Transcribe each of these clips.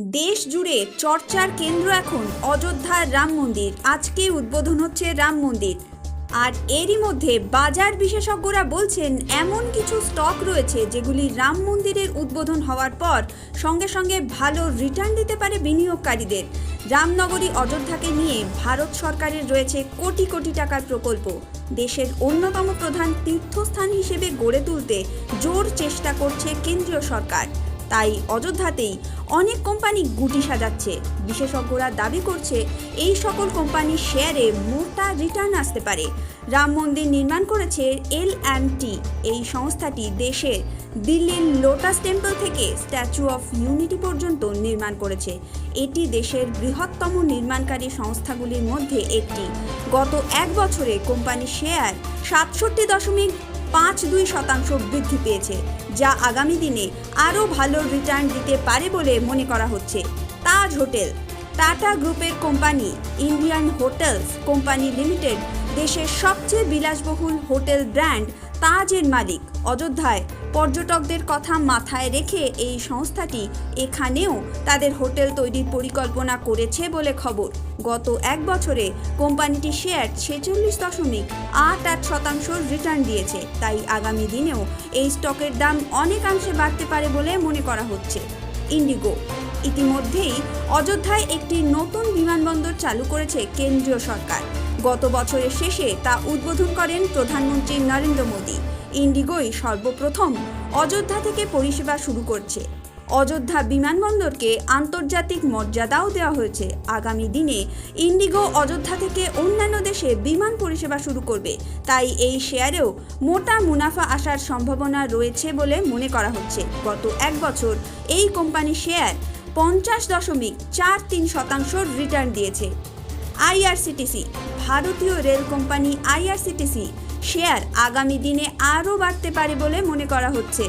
দেশ জুড়ে চর্চার কেন্দ্র এখন অযোধ্যার রাম মন্দির। আজকে উদ্বোধন হচ্ছে রাম মন্দির। আর এরই মধ্যে বাজার বিশেষজ্ঞরা বলছেন, এমন কিছু স্টক রয়েছে যেগুলি রাম মন্দিরের উদ্বোধন হওয়ার পর সঙ্গে সঙ্গে ভালো রিটার্ন দিতে পারে বিনিয়োগকারীদের। রামনগরী অযোধ্যাকে নিয়ে ভারত সরকারের রয়েছে কোটি কোটি টাকার প্রকল্প। দেশের অন্যতম প্রধান তীর্থস্থান হিসেবে গড়ে তুলতে জোর চেষ্টা করছে কেন্দ্রীয় সরকার। তাই অযোধ্যাতেই অনেক কোম্পানি গুটি সাজাচ্ছে। বিশেষজ্ঞরা দাবি করছে এই সকল কোম্পানির শেয়ারে মোটা রিটার্ন আসতে পারে। রাম মন্দির নির্মাণ করেছে এল অ্যান্ড টি, এই সংস্থাটি দেশের দিল্লির লোটাস টেম্পল থেকে স্ট্যাচু অফ ইউনিটি পর্যন্ত নির্মাণ করেছে। এটি দেশের বৃহত্তম নির্মাণকারী সংস্থাগুলির মধ্যে একটি। গত এক বছরে কোম্পানির শেয়ার সাতষট্টি দশমিক পাঁচ দুই শতাংশ বৃদ্ধি পেয়েছে, যা আগামী দিনে আরও ভালো রিটার্ন দিতে পারে বলে মনে করা হচ্ছে। তাজ হোটেল, টাটা গ্রুপের company, Indian hotels company limited, দেশের সবচেয়ে বিলাসবহুল হোটেল ব্র্যান্ড তাজের মালিক, অযোধ্যায়। পর্যটকদের কথা মাথায় রেখে এই সংস্থাটি এখানেও তাদের হোটেল তৈরির পরিকল্পনা করেছে বলে খবর। গত এক বছরে কোম্পানিটি শেয়ার ছেচল্লিশ দশমিক আট আট শতাংশ রিটার্ন দিয়েছে। তাই আগামী দিনেও এই স্টকের দাম অনেকাংশে বাড়তে পারে বলে মনে করা হচ্ছে। ইন্ডিগো ইতিমধ্যেই অযোধ্যায় একটি নতুন বিমানবন্দর চালু করেছে কেন্দ্রীয় সরকার। গত বছরের শেষে তা উদ্বোধন করেন প্রধানমন্ত্রী নরেন্দ্র মোদী। ইন্ডিগোই সর্বপ্রথম অযোধ্যা থেকে পরিষেবা শুরু করছে। অযোধ্যা বিমানবন্দরকে আন্তর্জাতিক মর্যাদাও দেওয়া হয়েছে। আগামী দিনে ইন্ডিগো অযোধ্যা থেকে অন্যান্য দেশে বিমান পরিষেবা শুরু করবে। তাই এই শেয়ারেও মোটা মুনাফা আসার সম্ভাবনা রয়েছে বলে মনে করা হচ্ছে। গত এক বছর এই কোম্পানি শেয়ার পঞ্চাশ দশমিক চার তিন শতাংশ রিটার্ন দিয়েছে। আইআরসিটিসি, ভারতীয় রেল কোম্পানি আইআরসিটিসি, শেয়ার আগামী দিনে আরও বাড়তে পারে বলে মনে করা হচ্ছে।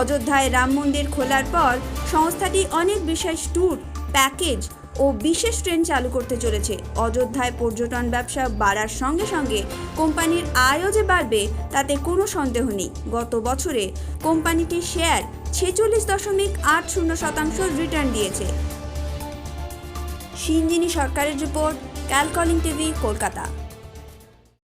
অযোধ্যায় রাম মন্দির খোলার পর সংস্থাটি অনেক বিশেষ ট্যুর, প্যাকেজ ও বিশেষ ট্রেন চালু করতে চলেছে। অযোধ্যায় পর্যটন ব্যবসা বাড়ার সঙ্গে সঙ্গে কোম্পানির আয়ও যে বাড়বে তাতে কোনো সন্দেহ নেই। গত বছরে কোম্পানিটির শেয়ার ছেচল্লিশ দশমিক আট শূন্য শতাংশ রিটার্ন দিয়েছে। সিঞ্জিনী সরকারের রিপোর্ট ক্যালকলিং টিভি কলকাতা।